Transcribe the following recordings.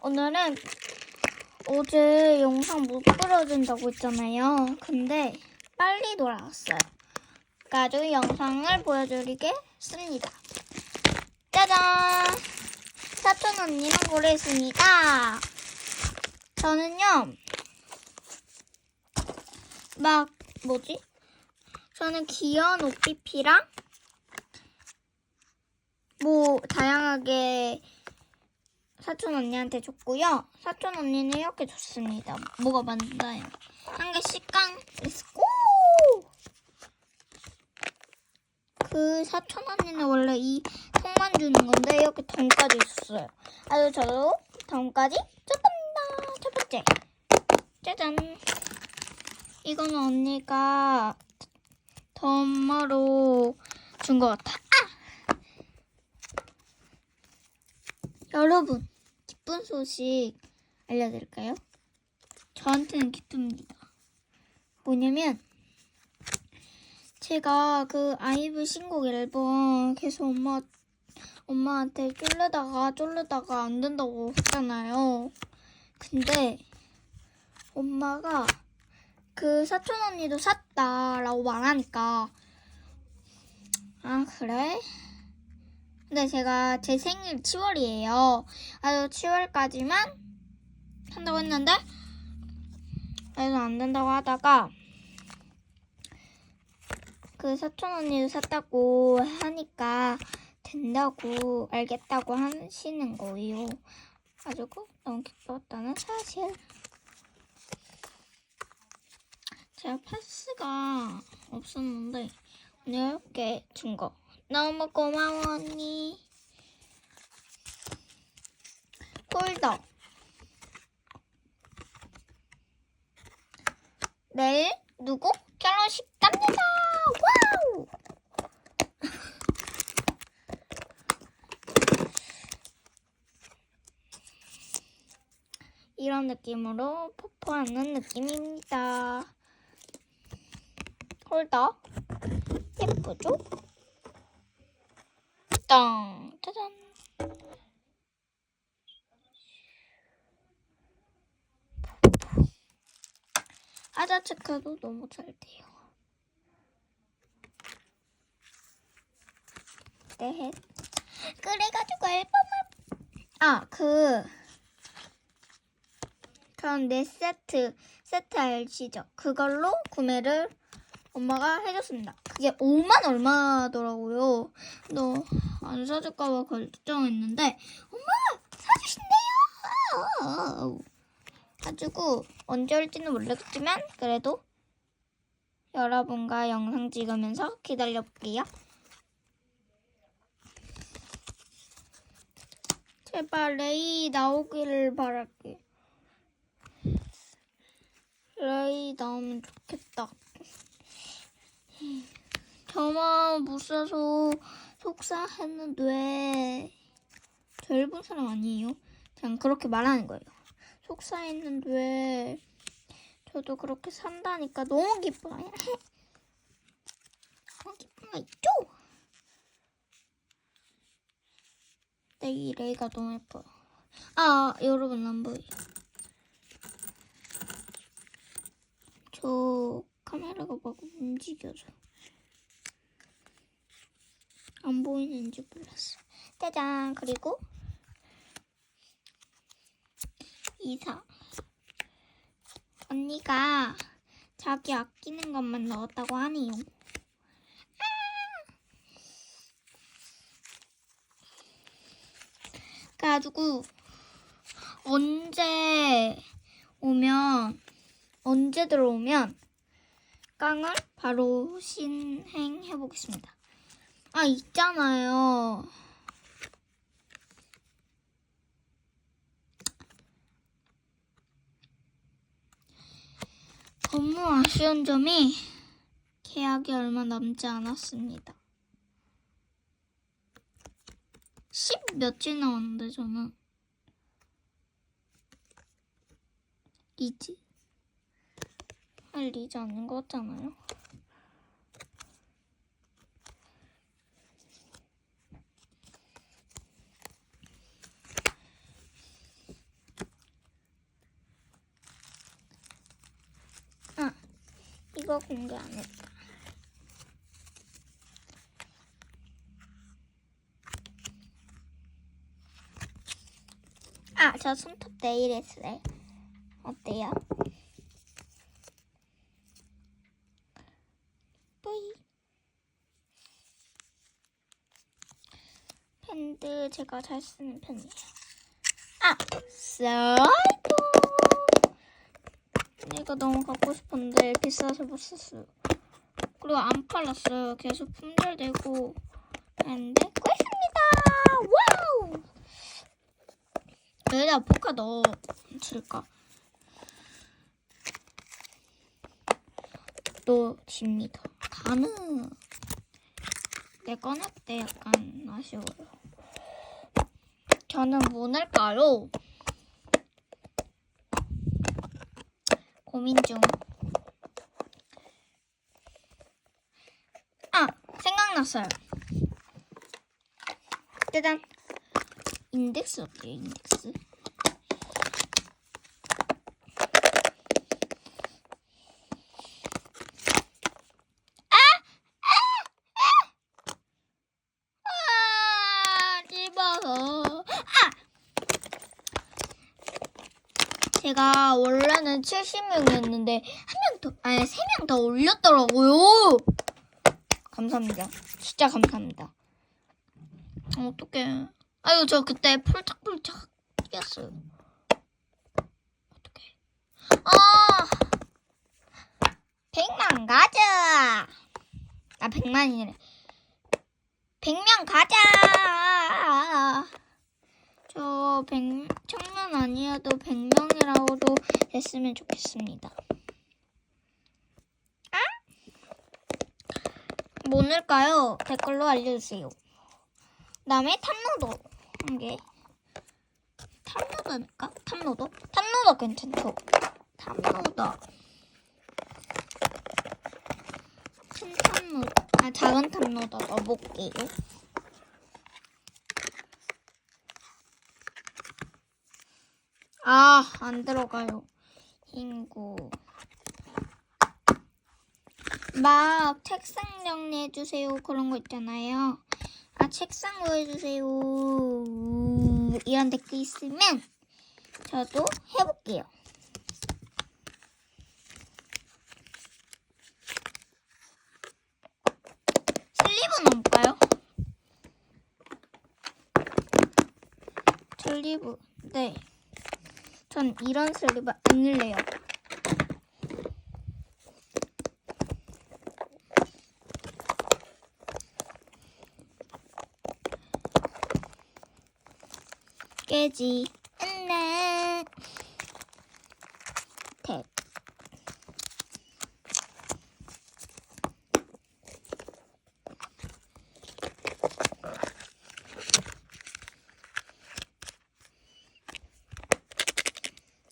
오늘은 어제 영상 못 끌어준다고 했잖아요. 근데 빨리 돌아왔어요. 가지고 영상을 보여드리겠습니다. 짜잔! 사촌 언니랑 고래했습니다. 저는요, 막, 뭐지? 저는 귀여운 옷피피랑 뭐, 다양하게 사촌 언니한테 줬고요. 사촌 언니는 이렇게 줬습니다. 뭐가 맞나요? 한 개씩 깡! 렛츠고! 그 사촌 언니는 원래 이 통만 주는 건데 이렇게 덤까지 줬어요. 아유 저도 덤까지 줬답니다. 첫 번째. 짜잔. 이거는 언니가 덤마로 준 것 같아. 아! 여러분, 기쁜 소식 알려드릴까요? 저한테는 기쁩니다. 뭐냐면, 제가 그 아이브 신곡 앨범 계속 엄마, 엄마한테 쫄르다가 쫄르다가 안 된다고 했잖아요. 근데, 엄마가 그 사촌 언니도 샀다라고 말하니까, 아, 그래? 근데 제가 제 생일 7월이에요. 아주 7월까지만 한다고 했는데 그래서 안 된다고 하다가 그 사촌 언니도 샀다고 하니까 된다고 알겠다고 하시는 거예요. 가지고 너무 기뻤다는 사실. 제가 파스가 없었는데 오늘 이렇게 준 거. 너무 고마워 언니. 폴더. 내일 누구 결혼식 갑니다. 와우. 이런 느낌으로 포포하는 느낌입니다. 홀더 예쁘죠? 땅 짜잔 하자 체크도 너무 잘 돼요. 네. 그래가지고 앨범을 아 그 그런 네 세트 세트 알시죠? 그걸로 구매를 엄마가 해줬습니다. 그게 5만 얼마더라고요. 너 안 사줄까봐 걱정했는데 엄마 사주신대요. 가지고 언제 올지는 모르겠지만 그래도 여러분과 영상 찍으면서 기다려볼게요. 제발 레이 나오기를 바랄게. 레이 나오면 좋겠다. 저만 못 사서 속상했는데 저 일본 사람 아니에요. 그냥 그렇게 말하는 거예요. 속상했는데 저도 그렇게 산다니까 너무 기뻐요. 너무 있죠? 네, 이 레이가 너무 예뻐요. 아, 여러분 안 보여요. 저 카메라가 막 움직여서 안 보이는지 몰랐어. 짜잔. 그리고 이사. 언니가 자기 아끼는 것만 넣었다고 하네요. 그래가지고 언제 오면 언제 들어오면 깡을 바로 신행해 보겠습니다. 아 있잖아요. 너무 아쉬운 점이 계약이 얼마 남지 않았습니다. 10 며칠 남았는데 저는 이지 할 리지 않는 것 같잖아요. 이거 공개 안 했다. 아, 저 손톱 내일 했어요. 어때요? 뿌이. 펜들 제가 잘 쓰는 편이에요. 아, 사이 버. 이거 너무 갖고 싶었는데 비싸서 못 샀어요. 그리고 안 팔았어요. 계속 품절되고 했는데 구했습니다. 와우! 여기다 포카 넣어 줄까? 또 집니다. 가능. 내 꺼냈대 약간 아쉬워요. 저는 뭐 낼까요? 고민 중. 아, 생각났어요. 짜잔. 인덱스 어때요, 인덱스? 아, 집어서. 아! 제가 원래는 70명이었는데 한 명 더, 아니 세 명 더 올렸더라고요. 감사합니다. 진짜 감사합니다. 어, 어떡해. 아유 저 그때 폴짝폴짝 뛰었어요. 어떡해. 아, 100만 가자. 아 100만이래. 100명 가자. 저 100, 천명 아니어도 100명이라고도 됐으면 좋겠습니다. 아? 뭐 넣을까요? 댓글로 알려주세요. 그다음에 탑로더 한 개. 넣을까? 탑로더? 탑로더 괜찮죠? 탑로더. 큰 탑로더. 아, 작은 탑로더 넣어볼게요. 아, 안 들어가요. 흰구. 막 책상 정리해 주세요. 그런 거 있잖아요. 아, 책상 구해주세요. 이런 댓글 있으면 저도 해볼게요. 슬리브 넣을까요? 슬리브, 네. 전 이런 슬리브 안 넣을래요. 깨지 안내 탭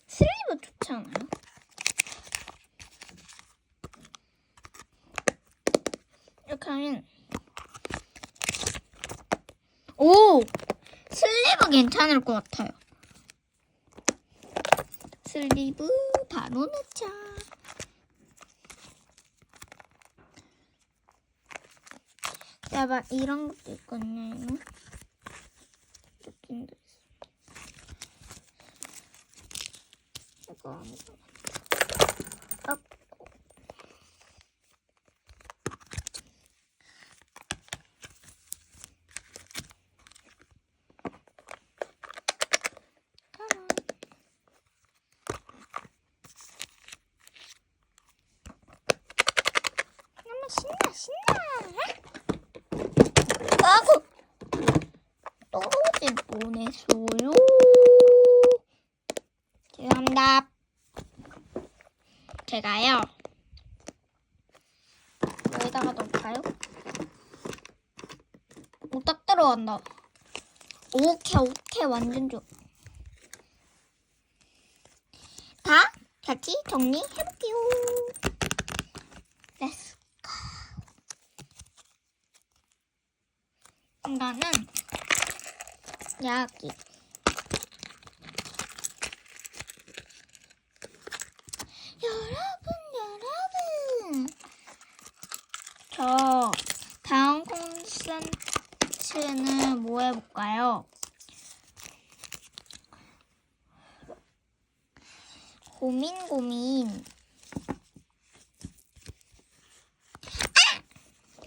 슬리브 좋지 않아요? 이렇게 하면 오! 슬리브 괜찮을 것 같아요. 슬리브 바로 넣자. 야봐 이런 것도 있거든요. 이거. 느낌도 있어. 이거 아 나 오케이 오케이 완전 좋아. 다 같이 정리해볼게요. Let's go. 이거는 여기. 여러분, 여러분. 저 다음 콘서트 는 뭐 해볼까요? 고민 고민. 아!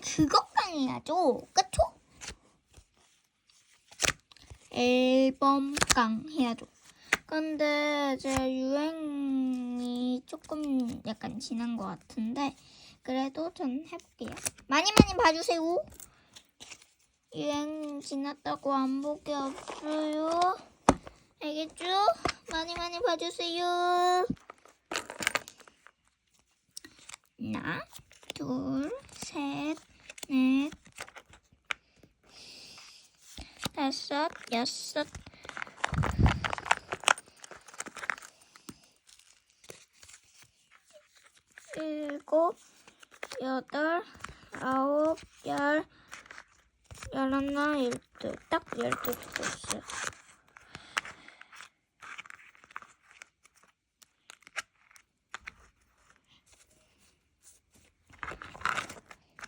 그것만 해야죠. 그쵸? 앨범 깡 해야죠. 근데 제 유행이 조금 약간 지난 것 같은데 그래도 전 해볼게요. 많이 많이 봐주세요. 유행 지났다고 안볼게 없어요. 알겠죠? 많이 많이 봐주세요. 하나, 둘, 셋, 넷, 다섯, 여섯, 일곱, 여덟, 아홉, 열, 열하나, 열둘. 딱 열두 개 됐어요.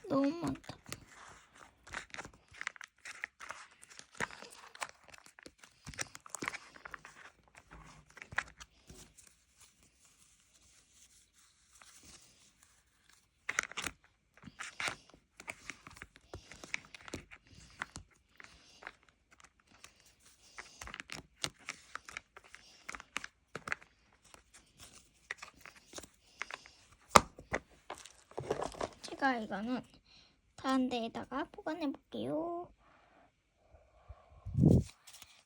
너무 많다. 제가 이거는 다른 데에다가 보관해 볼게요.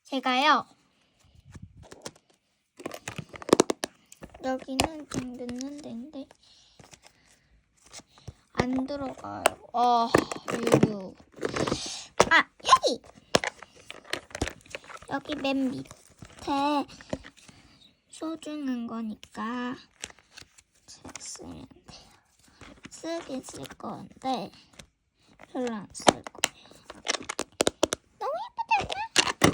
제가요. 여기는 좀 넣는 데인데 안 들어가요. 어, 유유. 아, 여기. 여기 맨 밑에 소중한 거니까 잘 쓰면. 쓰긴 쓸 건데 별로 안 쓸 거예요. 너무 예쁘지 않나?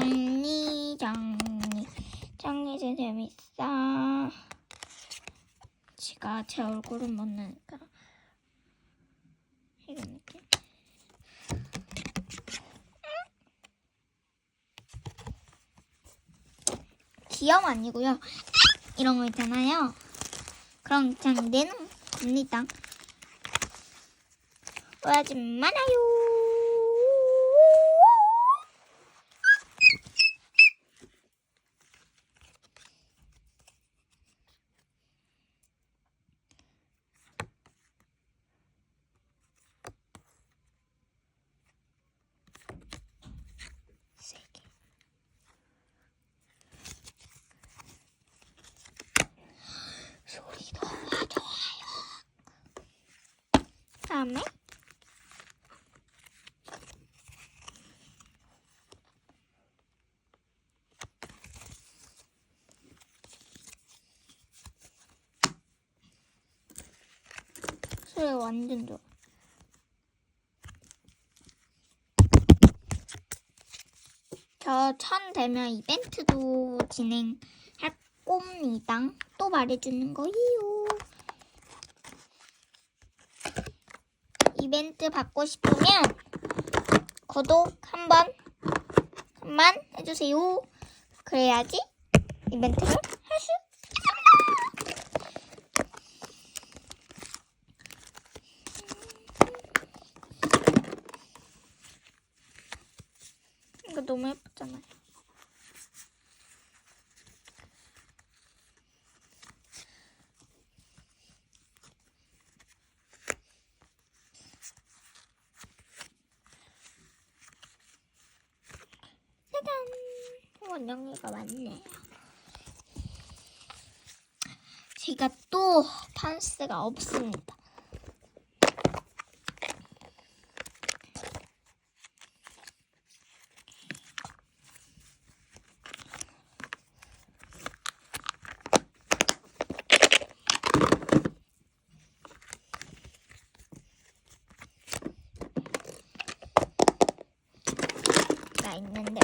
정리 정리 정리 좀 재밌어. 제가 제 얼굴은 못 나니까 이런 느낌. 귀염 아니고요. 이런 거 있잖아요. 그럼 그냥 내는 겁니다. 오해하지 말아요. 세 개. 소리가 좋아요. 다음에 소리 완전 좋아. 저천 되면 이벤트도 진행할 겁니다. 또 말해주는 거예요. 이벤트 받고 싶으면 구독 한 번 한번 해주세요. 그래야지 이벤트를 할 수 있습니다. 이거 너무 예쁘잖아요. 짜잔! 원영이가 많네요. 제가 또 판스가 없습니다. 가 있는데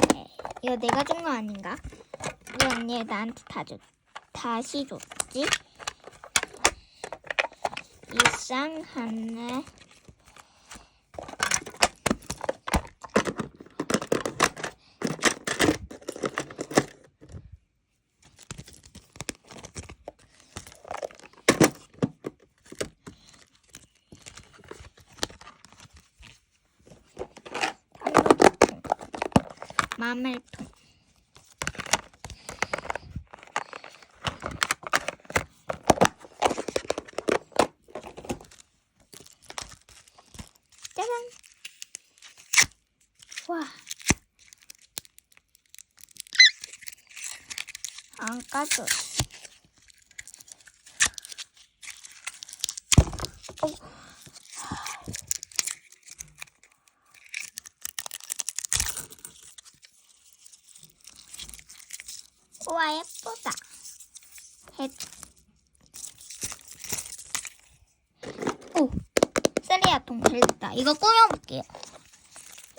이거 내가 준 거 아닌가? 왜 나한테 다 줬, 다시 줬지? 이상하네. 마멜통. 짜잔. 와. 안 까져. 어. 우와 예쁘다. 햇. 오. 쓰리아통 잘 됐다. 이거 꾸며볼게요.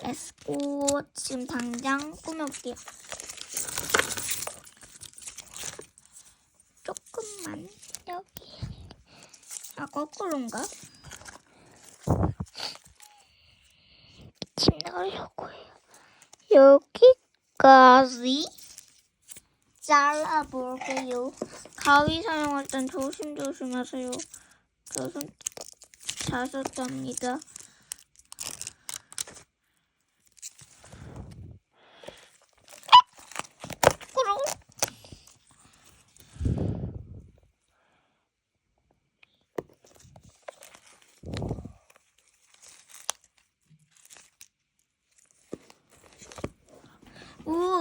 렛츠고 지금 당장 꾸며볼게요. 조금만 여기. 아 거꾸로인가? 침 나가려고 해요. 여기까지 잘라볼게요. 가위 사용할 땐 조심조심 하세요. 저손 자석답니다. 그럼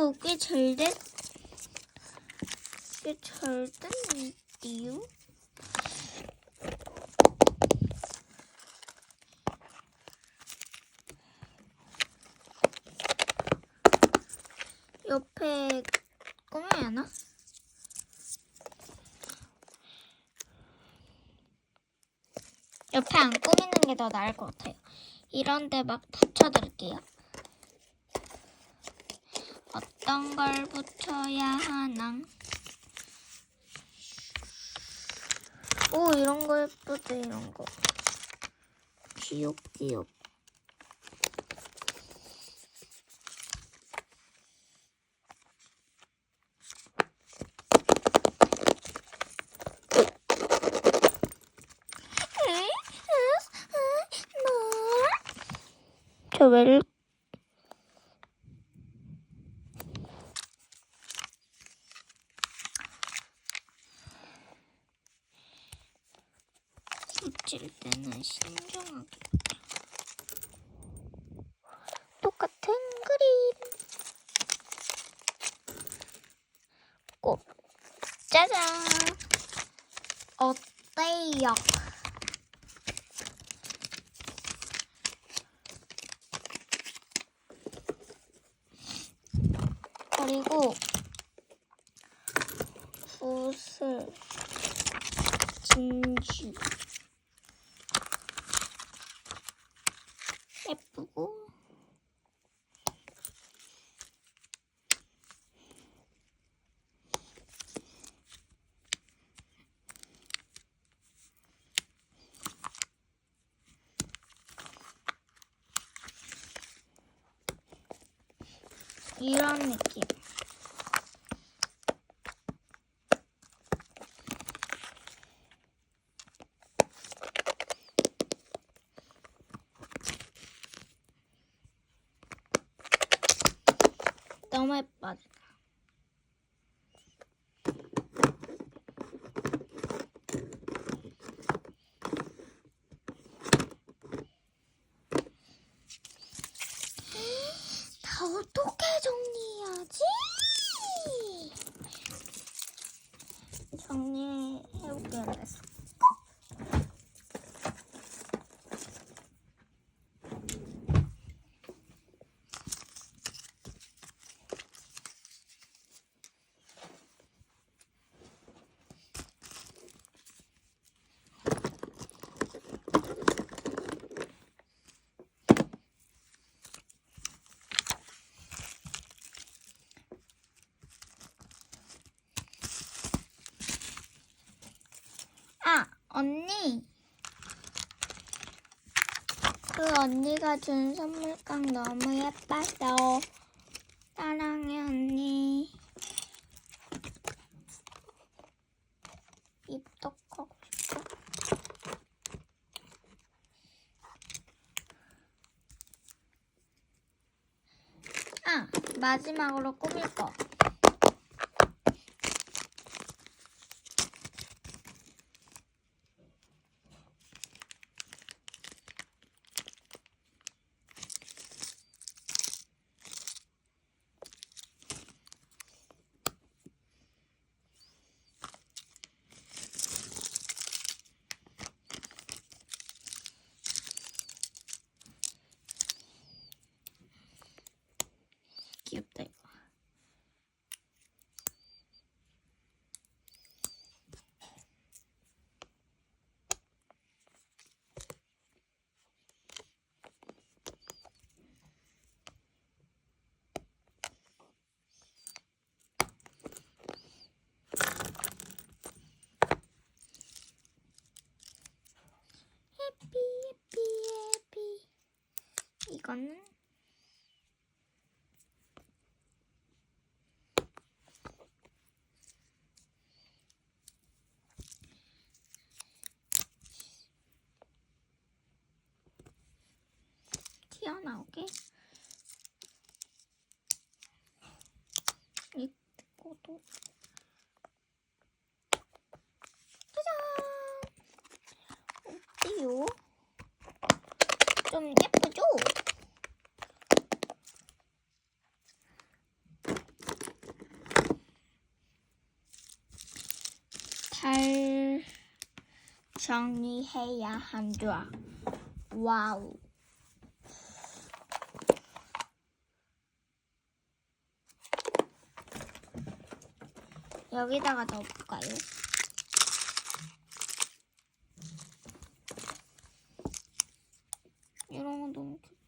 오, 꽤잘 됐, 꽤잘 됐는데요? 옆에 꾸며야 하나? 옆에 안 꾸미는 게 더 나을 것 같아요. 이런데 막 붙여드릴게요. 어떤 걸 붙여야 하나? 오, 이런 거 예쁘다, 이런 거. 귀엽귀엽. 저 왜? 때는 신중하게. 똑같은 그림. 꼭 짜잔. 어때요? 그리고 붓을 진주 예쁘고 이런 느낌. 너무 예뻐. 다 어떻게 정리해야지? 정리해볼게요. 그래서. 언니. 그 언니가 준 선물깡 너무 예뻤어. 사랑해 언니. 입덕 하고 싶어. 아 마지막으로 꾸밀 거. 귀엽다 이거. 해피 해피 해피 이거는 튀어나오게? 이거도 짜잔 어때요? 좀 예쁘죠? 잘 정리해야 한다. 와우. 여기다가 넣어볼까요? 이런 거 너무 좋다.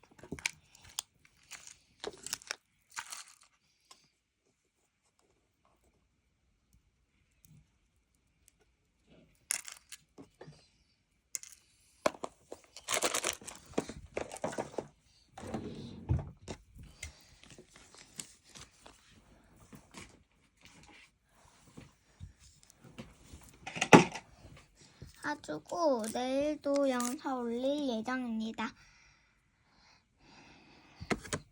가지고 내일도 영상 올릴 예정입니다.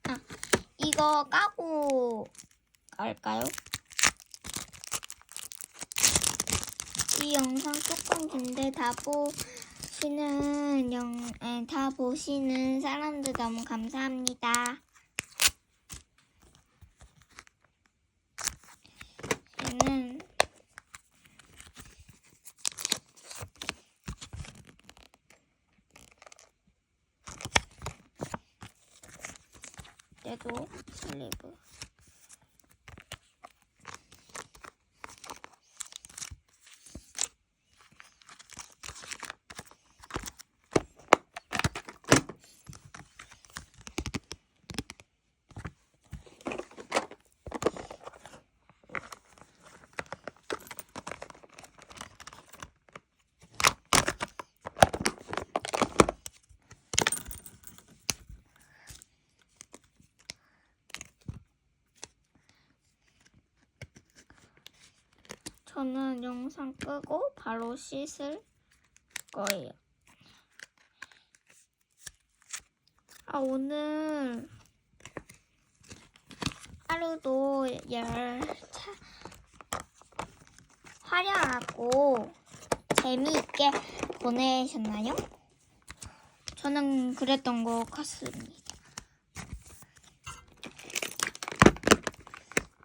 아, 이거 까고 갈까요? 이 영상 조금 긴데 다 보시는 영, 에, 다 보시는 사람들 너무 감사합니다. 저는 때도 슬리브. 저는 영상 끄고 바로 씻을 거예요. 아, 오늘 하루도 열 차 화려하고 재미있게 보내셨나요? 저는 그랬던 것 같습니다.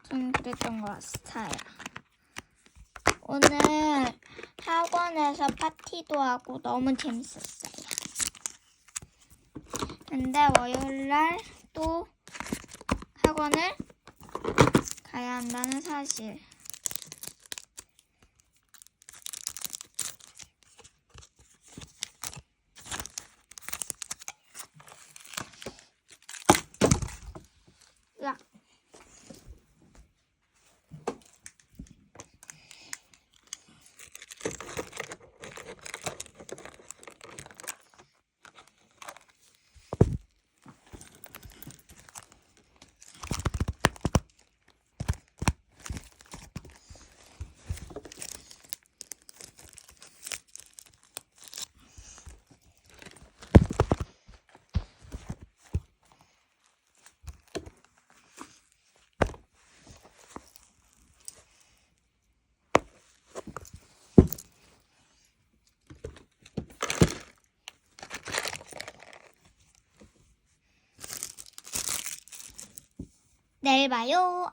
저는 그랬던 것 같아요. 오늘 학원에서 파티도 하고 너무 재밌었어요. 근데 월요일 날 또 학원을 가야 한다는 사실. 야. 내일 봐요.